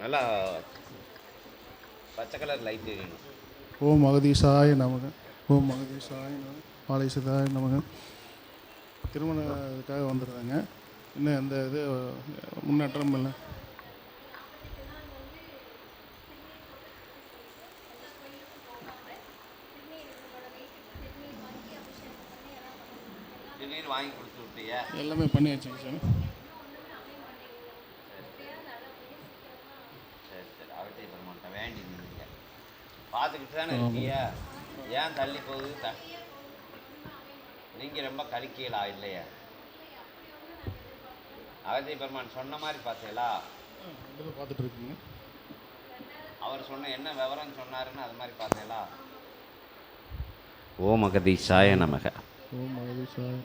நல்லா பச்சை colour light எரியணும் ஓம் மகதீஷாய நமக. ஓம் மகதீஷாய நமக. மாலை சிதாய நமக. திருமண இதுக்காக வந்துடுறாங்க. இன்னும் எந்த இது முன்னேற்றம் இல்லை. வாங்கி கொடுத்து எல்லாமே பண்ணியாச்சுங்க சார் சரி சரி அவர்கிட்ட இப்போ மாட்டேன் வேண்டி நின்றுங்க பார்த்துக்கிட்டு தானே இருக்கீங்க? ஏன் தள்ளி போகுது? த நீங்கள் ரொம்ப கலிக்கலா இல்லையா? அகத்திய பெருமான் சொன்ன மாதிரி பார்த்தீங்களா? பார்த்துட்டு இருக்கீங்க. அவர் சொன்ன என்ன விவரம் சொன்னாருன்னு அது மாதிரி பார்த்தீங்களா? ஓ மகதீஷாய நமக. ஓம் மகதீஷாய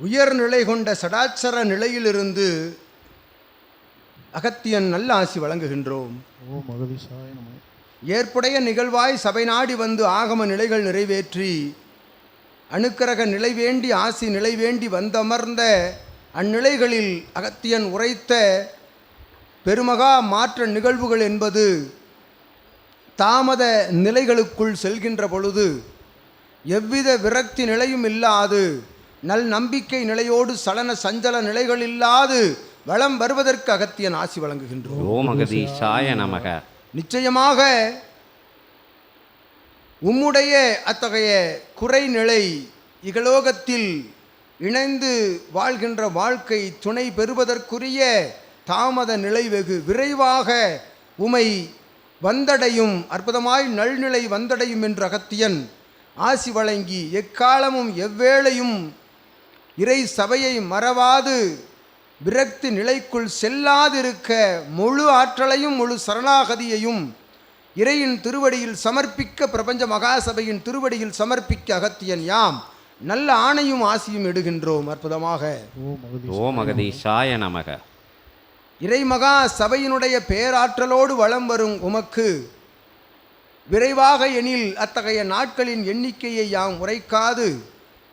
உயர்நிலை கொண்ட சடாச்சர நிலையிலிருந்து அகத்தியன் நல்ல ஆசி வழங்குகின்றோம் ஓம் ஏற்புடைய நிகழ்வாய் சபை நாடி வந்து ஆகம நிலைகள் நிறைவேற்றி அணுக்கரக நிலை வேண்டி ஆசி நிலை வேண்டி வந்தமர்ந்த அந்நிலைகளில் அகத்தியன் உரைத்த பெருமகா மாற்ற நிகழ்வுகள் என்பது தாமத நிலைகளுக்குள் செல்கின்ற பொழுது எவ்வித விரக்தி நிலையும் இல்லாது நல் நம்பிக்கை நிலையோடு சலன சஞ்சல நிலைகள் இல்லாது வளம் வருவதற்கு அகத்தியன் ஆசி வழங்குகின்றோம். ஓ மகதீஷாய நமக. நிச்சயமாக உம்முடைய அத்தகைய குறைநிலை இகலோகத்தில் இணைந்து வாழ்கின்ற வாழ்க்கை துணை பெறுவதற்குரிய தாமத நிலை வெகு விரைவாக உமை வந்தடையும் அற்புதமாய் நல்நிலை வந்தடையும் என்ற அகத்தியன் ஆசி வழங்கி எக்காலமும் எவ்வேளையும் இறை சபையை மறவாது. விரக்தி நிலைக்குள் செல்லாதிருக்க முழு ஆற்றலையும் முழு சரணாகதியையும் இறையின் திருவடியில் சமர்ப்பிக்க பிரபஞ்ச மகாசபையின் திருவடியில் சமர்ப்பிக்க அகத்தியன் யாம். நல்ல ஆணையும் ஆசியும் எடுகின்றோம் அற்புதமாக. ஓம் மகதீஷாய நமக. இறைமகா சபையினுடைய பேராற்றலோடு வலம் வரும் உமக்கு. விரைவாக எனில் அத்தகைய நாட்களின் எண்ணிக்கையை யாம் உரைக்காது.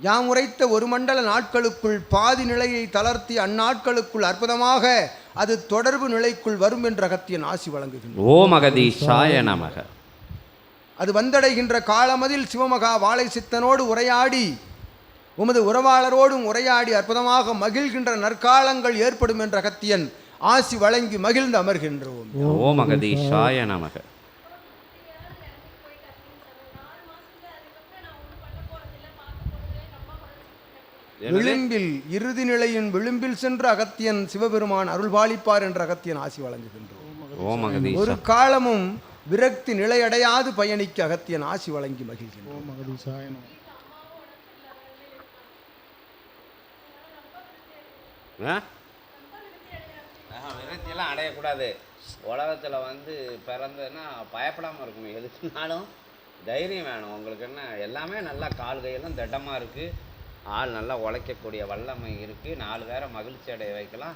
யாம் உரைத்த ஒரு மண்டல நாட்களுக்குள் பாதி நிலையை தளர்த்தி அந்நாட்களுக்குள் அற்புதமாக அது தொடர்பு நிலைக்குள் வரும் என்ற அகத்தியன் ஆசி வழங்குகின்றோம் ஓ மகதீஷாய நமக. அது வந்தடைகின்ற காலமதில் சிவமகா வாழை சித்தனோடு உரையாடி உமது உறவாளரோடும் உரையாடி அற்புதமாக மகிழ்கின்ற நற்காலங்கள் ஏற்படும் என்ற அகத்தியன் ஆசி வழங்கி மகிழ்ந்து அமர்கின்றோம். ஓ மகதீஷாய நமக. விளிம்பில் இறுதி நிலையின் விளிம்பில் சென்று அகத்தியன் சிவபெருமான் அருள்பாலிப்பார் என்ற அகத்தியன் ஆசி வழங்குகின்றோம். ஒரு காலமும் விரக்தி நிலையடையாது பயணிக்க அகத்தியன் ஆசி வழங்கி மகிழ்கின்றோம். விரக்தியெல்லாம் அடையக்கூடாது. உலகத்தில் வந்து பிறந்ததுன்னா பயப்படாமல் இருக்கணும். எதுக்குனாலும் தைரியம் வேணும். உங்களுக்கு என்ன எல்லாமே நல்லா கால் கையெல்லாம் திடமாக இருக்குது ஆள் நல்லா உழைக்கக்கூடிய வல்லமை இருக்குது நாலு பேரை மகிழ்ச்சி அடைய வைக்கலாம்.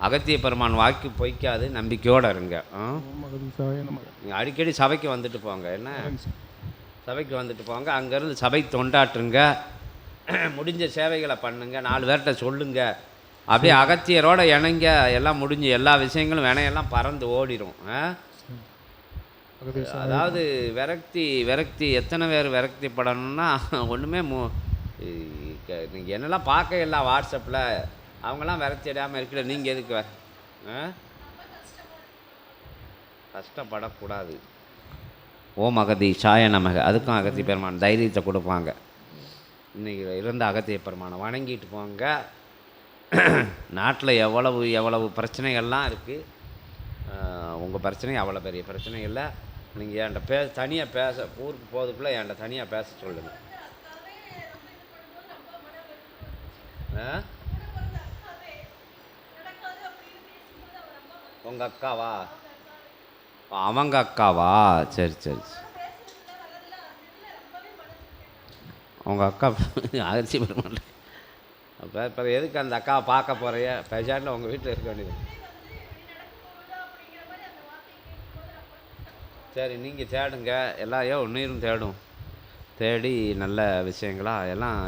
அகத்திய பெருமான் வாக்கு பொய்க்காது. நம்பிக்கையோடு இருங்க. நீங்கள் அடிக்கடி சபைக்கு வந்துட்டு போங்க. என்ன? சபைக்கு வந்துட்டு போங்க. அங்கேருந்து சபை தொண்டாற்றுங்க. முடிஞ்ச சேவைகளை பண்ணுங்க. நாலு பேர்கிட்ட சொல்லுங்க. அப்படியே அகத்தியரோட இணைங்க. எல்லாம் முடிஞ்சு எல்லா விஷயங்களும் வினையெல்லாம் பறந்து ஓடிடும் ஆ? அதாவது விரக்தி விரக்தி. எத்தனை பேர் விரக்தி படணும்னா ஒன்றுமே மு நீங்கள் என்னெல்லாம் பார்க்க எல்லாம் வாட்ஸ்அப்பில் அவங்களாம் விரக்தி இருக்கல நீங்கள் எதுக்கு வே- ஆ? கஷ்டப்படக்கூடாது. ஓம் அகதி சாய நமக. அதுக்கும் அகத்திய பெருமான் தைரியத்தை கொடுப்பாங்க. இன்றைக்கி இருந்த அகத்திய பெருமானை வணங்கிட்டு போங்க. நாட்டில் எவ்வளவு எவ்வளவு பிரச்சனைகள்லாம் இருக்குது உங்கள் பிரச்சனை அவ்வளோ பெரிய பிரச்சனை இல்லை. நீங்கள் என்கிட்ட பே தனியாக பேச ஊருக்கு போகிறதுக்குள்ளே என்கிட்ட தனியாக பேச சொல்லுங்கள் உங்கள் அக்காவா அவங்க அக்காவா சரி சரி சரி. உங்க அக்கா அதிர்ச்சி பெற மாட்டேன் அப்போ இப்போ எதுக்கு அந்த அக்காவை பார்க்க போறிய பேசாட்டில் உங்கள் வீட்டில் இருக்க வேண்டியது. சரி நீங்கள் தேடுங்க. எல்லாம் ஏ நீரும் தேடும். தேடி நல்ல விஷயங்களா எல்லாம்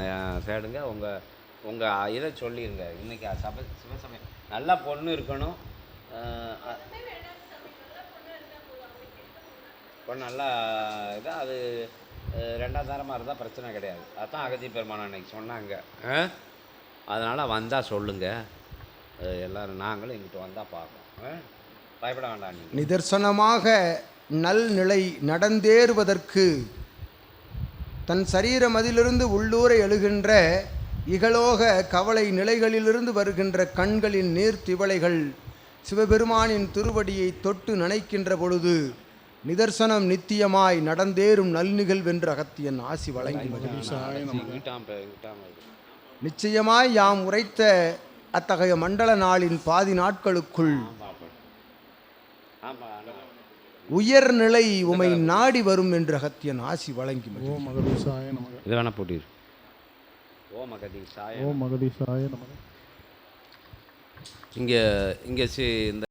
தேடுங்க. உங்கள் உங்கள் இதை சொல்லிடுங்க இன்றைக்கி சப சிவசமயம் நல்லா பொண்ணு இருக்கணும். பொண்ணு நல்லா இதாக அது ரெண்டாவது ரெண்டாம் தரமாக இருந்தால் பிரச்சனை கிடையாது. அதுதான் அகதி பெருமான் அன்னைக்கு சொன்னாங்க. அதனால் வந்தால் சொல்லுங்கள் எல்லோரும் நாங்களும் இங்கிட்டு வந்தால் பார்ப்போம். ஆ? பயப்பட வேண்டாம் நீங்கள் நிதர்சனமாக நல்நிலை நடந்தேறுவதற்கு தன் சரீரம் அதிலிருந்து உள்ளூரை எழுகின்ற இகலோக கவலை நிலைகளிலிருந்து வருகின்ற கண்களின் நீர் திவளைகள் சிவபெருமானின் திருவடியை தொட்டு நனைக்கின்ற பொழுது நிதர்சனம் நித்தியமாய் நடந்தேறும் நல்நிகழ்வென்று அகத்தியன் ஆசி வழங்கி. நிச்சயமாய் யாம் உரைத்த அத்தகைய மண்டல நாளின் பாதி நாட்களுக்குள் உயர்நிலை உமை நாடி வரும் என்று அகத்தியன் ஆசி வழங்கி மகிழ்ச்சி. ஓம் ஓ மகதி சாய ஓம் மகதீசாய நமக. இங்கே இங்கே சி இந்த